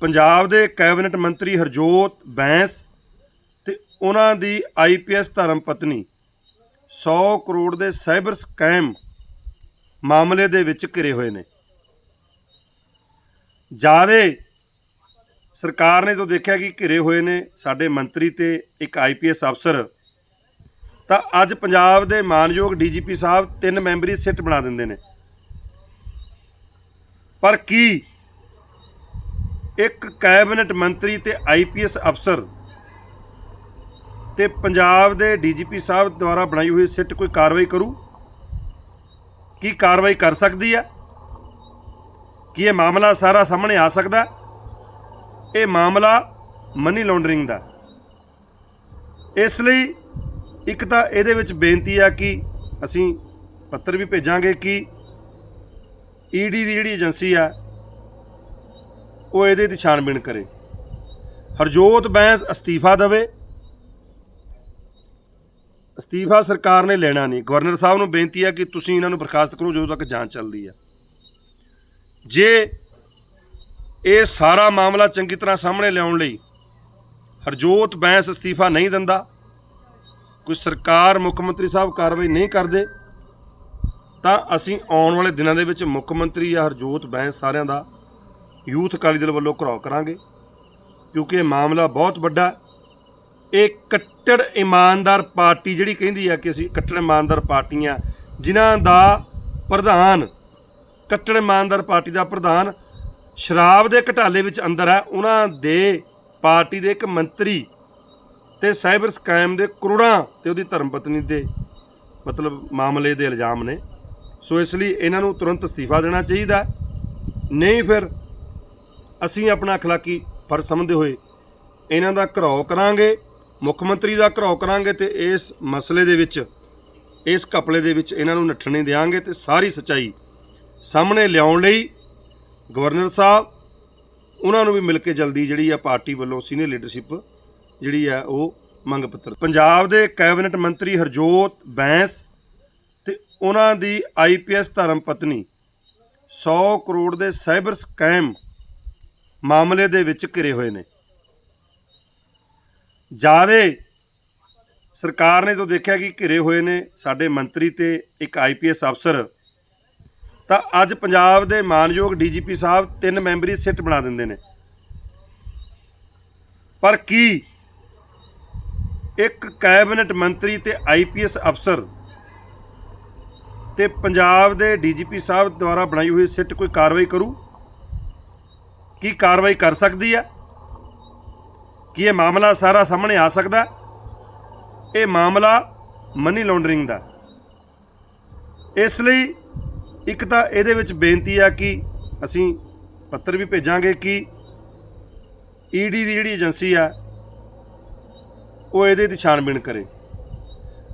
ਪੰਜਾਬ ਦੇ ਕੈਬਨਿਟ ਮੰਤਰੀ ਹਰਜੋਤ ਬੈਂਸ ਤੇ ਉਹਨਾਂ ਦੀ ਆਈਪੀਐਸ ਧਰਮ ਪਤਨੀ 100 ਕਰੋੜ ਦੇ ਸਾਈਬਰ ਸਕੈਮ ਮਾਮਲੇ ਦੇ ਵਿੱਚ ਘਿਰੇ ਹੋਏ ਨੇ। ਜਿਆਦੇ ਸਰਕਾਰ ਨੇ ਤੋਂ ਦੇਖਿਆ ਕਿ ਘਿਰੇ ਹੋਏ ਨੇ ਸਾਡੇ ਮੰਤਰੀ ਤੇ ਇੱਕ ਆਈਪੀਐਸ ਅਫਸਰ, ਤਾਂ ਅੱਜ ਪੰਜਾਬ ਦੇ ਮਾਨਯੋਗ ਡੀਜੀਪੀ ਸਾਹਿਬ ਤਿੰਨ ਮੈਂਬਰੀ ਸਿੱਟ ਬਣਾ ਦਿੰਦੇ ਨੇ। ਪਰ ਕੀ ਇੱਕ ਕੈਬਨਿਟ ਮੰਤਰੀ ਤੇ ਆਈਪੀਐਸ ਅਫਸਰ ਤੇ ਪੰਜਾਬ ਦੇ ਡੀਜੀਪੀ ਸਾਹਿਬ ਦੁਆਰਾ ਬਣਾਈ ਹੋਈ ਸਿੱਟ ਕੋਈ ਕਾਰਵਾਈ ਕਰੂ? ਕੀ ਕਾਰਵਾਈ ਕਰ ਸਕਦੀ ਹੈ? ਕੀ ਇਹ ਮਾਮਲਾ ਸਾਰਾ ਸਾਹਮਣੇ ਆ ਸਕਦਾ? ਇਹ ਮਾਮਲਾ ਮਨੀ ਲਾਂਡਰਿੰਗ ਦਾ। ਇਸ ਲਈ ਇੱਕ ਤਾਂ ਇਹਦੇ ਵਿੱਚ ਬੇਨਤੀ ਆ ਕਿ ਅਸੀਂ ਪੱਤਰ ਵੀ ਭੇਜਾਂਗੇ ਕਿ ਈਡੀ ਦੀ ਜਿਹੜੀ ਏਜੰਸੀ ਆ ਉਹ ਇਹਦੇ ਦੀ ਛਾਣਬੀਣ ਕਰੇ। ਹਰਜੋਤ ਬੈਂਸ ਅਸਤੀਫਾ ਦੇਵੇ। ਅਸਤੀਫਾ ਸਰਕਾਰ ਨੇ ਲੈਣਾ ਨਹੀਂ। ਗਵਰਨਰ ਸਾਹਿਬ ਨੂੰ ਬੇਨਤੀ ਹੈ ਕਿ ਤੁਸੀਂ ਇਹਨਾਂ ਨੂੰ ਬਰਖਾਸਤ ਕਰੋ ਜਦੋਂ ਤੱਕ ਜਾਂਚ ਚੱਲਦੀ ਹੈ। ਜੇ ਇਹ ਸਾਰਾ ਮਾਮਲਾ ਚੰਗੀ ਤਰ੍ਹਾਂ ਸਾਹਮਣੇ ਲਿਆਉਣ ਲਈ ਹਰਜੋਤ ਬੈਂਸ ਅਸਤੀਫਾ ਨਹੀਂ ਦਿੰਦਾ, ਕੋਈ ਸਰਕਾਰ ਮੁੱਖ ਮੰਤਰੀ ਸਾਹਿਬ ਕਾਰਵਾਈ ਨਹੀਂ ਕਰਦੇ, ਤਾਂ ਅਸੀਂ ਆਉਣ ਵਾਲੇ ਦਿਨਾਂ ਦੇ ਵਿੱਚ ਮੁੱਖ ਮੰਤਰੀ ਜਾਂ ਹਰਜੋਤ ਬੈਂਸ ਸਾਰਿਆਂ ਦਾ ਯੂਥ ਅਕਾਲੀ ਦਲ ਵੱਲੋਂ ਘਰਾਓ ਕਰਾਂਗੇ, ਕਿਉਂਕਿ ਇਹ ਮਾਮਲਾ ਬਹੁਤ ਵੱਡਾ ਇਹ ਕੱਟੜ ਇਮਾਨਦਾਰ ਪਾਰਟੀ ਜਿਹੜੀ ਕਹਿੰਦੀ ਆ ਕਿ ਅਸੀਂ ਕੱਟੜ ਇਮਾਨਦਾਰ ਪਾਰਟੀਆਂ, ਜਿਨ੍ਹਾਂ ਦਾ ਪ੍ਰਧਾਨ, ਕੱਟੜ ਇਮਾਨਦਾਰ ਪਾਰਟੀ ਦਾ ਪ੍ਰਧਾਨ ਸ਼ਰਾਬ ਦੇ ਘਟਾਲੇ ਵਿੱਚ ਅੰਦਰ ਹੈ, ਉਹਨਾਂ ਦੇ ਪਾਰਟੀ ਦੇ ਇੱਕ ਮੰਤਰੀ ਤੇ ਸਾਈਬਰ ਸਕੈਮ ਦੇ ਕਰੋੜਾਂ ਤੇ ਉਹਦੀ ਧਰਮ ਪਤਨੀ ਦੇ ਮਤਲਬ ਮਾਮਲੇ ਦੇ ਇਲਜ਼ਾਮ ਨੇ। ਸੋ ਇਸ ਲਈ ਇਹਨਾਂ ਨੂੰ ਤੁਰੰਤ ਅਸਤੀਫਾ ਦੇਣਾ ਚਾਹੀਦਾ ਨਹੀਂ ਫਿਰ ਅਸੀਂ ਆਪਣਾ ਅਖਲਾਕੀ ਫਰਜ਼ ਸਮਝਦੇ ਹੋਏ ਇਹਨਾਂ ਦਾ ਘਰਾਓ ਕਰਾਂਗੇ, ਮੁੱਖ ਮੰਤਰੀ ਦਾ ਘਰਾਓ ਕਰਾਂਗੇ ਤੇ ਇਸ ਮਸਲੇ ਦੇ ਵਿੱਚ, ਇਸ ਘਪਲੇ ਦੇ ਵਿੱਚ ਇਹਨਾਂ ਨੂੰ ਨੱਠਣ ਨਹੀਂ ਦੇਵਾਂਗੇ ਤੇ ਸਾਰੀ ਸਚਾਈ ਸਾਹਮਣੇ ਲਿਆਉਣ ਲਈ ਗਵਰਨਰ ਸਾਹਿਬ, ਉਹਨਾਂ ਨੂੰ ਵੀ ਮਿਲ ਕੇ ਜਲਦੀ ਜਿਹੜੀ ਆ ਪਾਰਟੀ ਵੱਲੋਂ ਸੀਨੀਅਰ ਲੀਡਰਸ਼ਿਪ ਜਿਹੜੀ ਆ ਉਹ ਮੰਗ ਪੱਤਰ। ਪੰਜਾਬ ਦੇ ਕੈਬਨਿਟ ਮੰਤਰੀ ਹਰਜੋਤ ਬੈਂਸ ਤੇ ਉਹਨਾਂ ਦੀ ਆਈਪੀਐਸ ਧਰਮ ਪਤਨੀ 100 ਕਰੋੜ ਦੇ ਸਾਈਬਰ ਸਕੈਮ ਮਾਮਲੇ ਦੇ ਵਿੱਚ ਘਿਰੇ ਹੋਏ ਨੇ। ਜਿਆਦੇ ਸਰਕਾਰ ਨੇ ਤੋਂ ਦੇਖਿਆ ਕਿ ਘਿਰੇ ਹੋਏ ਨੇ ਸਾਡੇ ਮੰਤਰੀ ਤੇ ਇੱਕ ਆਈਪੀਐਸ ਅਫਸਰ, ਤਾਂ ਅੱਜ ਪੰਜਾਬ ਦੇ ਮਾਨਯੋਗ ਡੀਜੀਪੀ ਸਾਹਿਬ ਤਿੰਨ ਮੈਂਬਰੀ ਸਿੱਟ ਬਣਾ ਦਿੰਦੇ ਨੇ। ਪਰ ਕੀ ਇੱਕ ਕੈਬਨਿਟ ਮੰਤਰੀ ਤੇ ਆਈਪੀਐਸ ਅਫਸਰ ਤੇ ਪੰਜਾਬ ਦੇ ਡੀਜੀਪੀ ਸਾਹਿਬ ਦੁਆਰਾ ਬਣਾਈ ਹੋਈ ਸਿੱਟ ਕੋਈ ਕਾਰਵਾਈ ਕਰੂ? ਕੀ ਕਾਰਵਾਈ ਕਰ ਸਕਦੀ ਹੈ? ਕੀ ਇਹ ਮਾਮਲਾ ਸਾਰਾ ਸਾਹਮਣੇ ਆ ਸਕਦਾ ਇਹ ਮਾਮਲਾ ਮਨੀ ਲਾਂਡਰਿੰਗ ਦਾ ਇਸ ਲਈ ਇੱਕ ਤਾਂ ਇਹਦੇ ਵਿੱਚ ਬੇਨਤੀ ਆ ਕਿ ਅਸੀਂ ਪੱਤਰ ਵੀ ਭੇਜਾਂਗੇ ਕਿ ਈਡੀ ਦੀ ਜਿਹੜੀ ਏਜੰਸੀ ਆ, ਉਹ ਇਹਦੇ ਦੀ ਛਾਣਬੀਣ ਕਰੇ।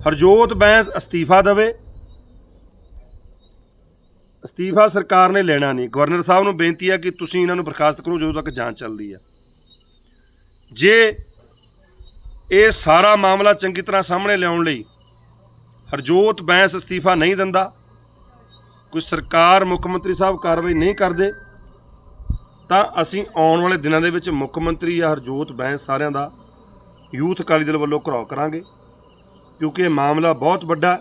ਹਰਜੋਤ ਬੈਂਸ ਅਸਤੀਫਾ ਦੇਵੇ। ਅਸਤੀਫਾ ਸਰਕਾਰ ਨੇ ਲੈਣਾ ਨਹੀਂ ਗਵਰਨਰ ਸਾਹਿਬ ਨੂੰ ਬੇਨਤੀ ਹੈ ਕਿ ਤੁਸੀਂ ਇਹਨਾਂ ਨੂੰ ਬਰਖਾਸਤ ਕਰੋ ਜਦੋਂ ਤੱਕ ਜਾਂਚ ਚੱਲਦੀ ਹੈ ਜੇ ਇਹ ਸਾਰਾ ਮਾਮਲਾ ਚੰਗੀ ਤਰ੍ਹਾਂ ਸਾਹਮਣੇ ਲਿਆਉਣ ਲਈ ਹਰਜੋਤ ਬੈਂਸ ਅਸਤੀਫਾ ਨਹੀਂ ਦਿੰਦਾ, ਕੋਈ ਸਰਕਾਰ ਮੁੱਖ ਮੰਤਰੀ ਸਾਹਿਬ ਕਾਰਵਾਈ ਨਹੀਂ ਕਰਦੇ, ਤਾਂ ਅਸੀਂ ਆਉਣ ਵਾਲੇ ਦਿਨਾਂ ਦੇ ਵਿੱਚ ਮੁੱਖ ਮੰਤਰੀ ਜਾਂ ਹਰਜੋਤ ਬੈਂਸ ਸਾਰਿਆਂ ਦਾ ਯੂਥ ਅਕਾਲੀ ਦਲ ਵੱਲੋਂ ਘਰਾਓ ਕਰਾਂਗੇ, ਕਿਉਂਕਿ ਇਹ ਮਾਮਲਾ ਬਹੁਤ ਵੱਡਾ ਹੈ।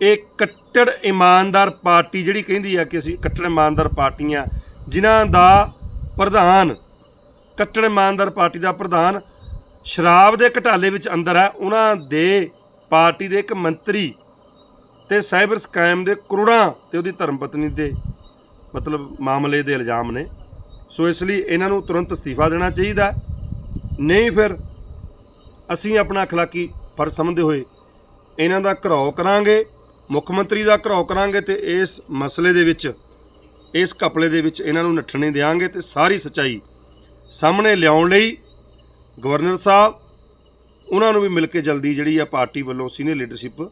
ਇਹ ਕੱਟੜ ਇਮਾਨਦਾਰ ਪਾਰਟੀ ਜਿਹੜੀ ਕਹਿੰਦੀ ਆ ਕਿ ਅਸੀਂ ਕੱਟੜ ਇਮਾਨਦਾਰ ਪਾਰਟੀਆਂ, ਜਿਨ੍ਹਾਂ ਦਾ ਪ੍ਰਧਾਨ, ਕੱਟੜ ਇਮਾਨਦਾਰ ਪਾਰਟੀ ਦਾ ਪ੍ਰਧਾਨ ਸ਼ਰਾਬ ਦੇ ਘਟਾਲੇ ਵਿੱਚ ਅੰਦਰ ਹੈ, ਉਹਨਾਂ ਦੇ ਪਾਰਟੀ ਦੇ ਇੱਕ ਮੰਤਰੀ ਤੇ ਸਾਈਬਰ ਸਕੈਮ ਦੇ ਕਰੋੜਾਂ ਤੇ ਉਹਦੀ ਧਰਮ ਪਤਨੀ ਦੇ ਮਤਲਬ ਮਾਮਲੇ ਦੇ ਇਲਜ਼ਾਮ ਨੇ। ਸੋ ਇਸ ਲਈ ਇਹਨਾਂ ਨੂੰ ਤੁਰੰਤ ਅਸਤੀਫਾ ਦੇਣਾ ਚਾਹੀਦਾ ਨਹੀਂ ਫਿਰ ਅਸੀਂ ਆਪਣਾ ਅਖਲਾਕੀ ਫਰਜ਼ ਸਮਝਦੇ ਹੋਏ ਇਹਨਾਂ ਦਾ ਘਰਾਓ ਕਰਾਂਗੇ। ਮੁੱਖ ਮੰਤਰੀ ਦਾ ਘਰਾਓ ਕਰਾਂਗੇ ਤੇ ਇਸ ਮਸਲੇ ਦੇ ਵਿੱਚ, ਇਸ ਘਪਲੇ ਦੇ ਵਿੱਚ ਇਹਨਾਂ ਨੂੰ ਨੱਠਣ ਨਹੀਂ ਦੇਵਾਂਗੇ ਤੇ ਸਾਰੀ ਸਚਾਈ ਸਾਹਮਣੇ ਲਿਆਉਣ ਲਈ ਗਵਰਨਰ ਸਾਹਿਬ, ਉਹਨਾਂ ਨੂੰ ਵੀ ਮਿਲ ਕੇ ਜਲਦੀ ਜਿਹੜੀ ਆ ਪਾਰਟੀ ਵੱਲੋਂ ਸੀਨੀਅਰ ਲੀਡਰਸ਼ਿਪ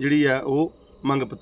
ਜਿਹੜੀ ਆ ਉਹ ਮੰਗ ਪੱਤਰ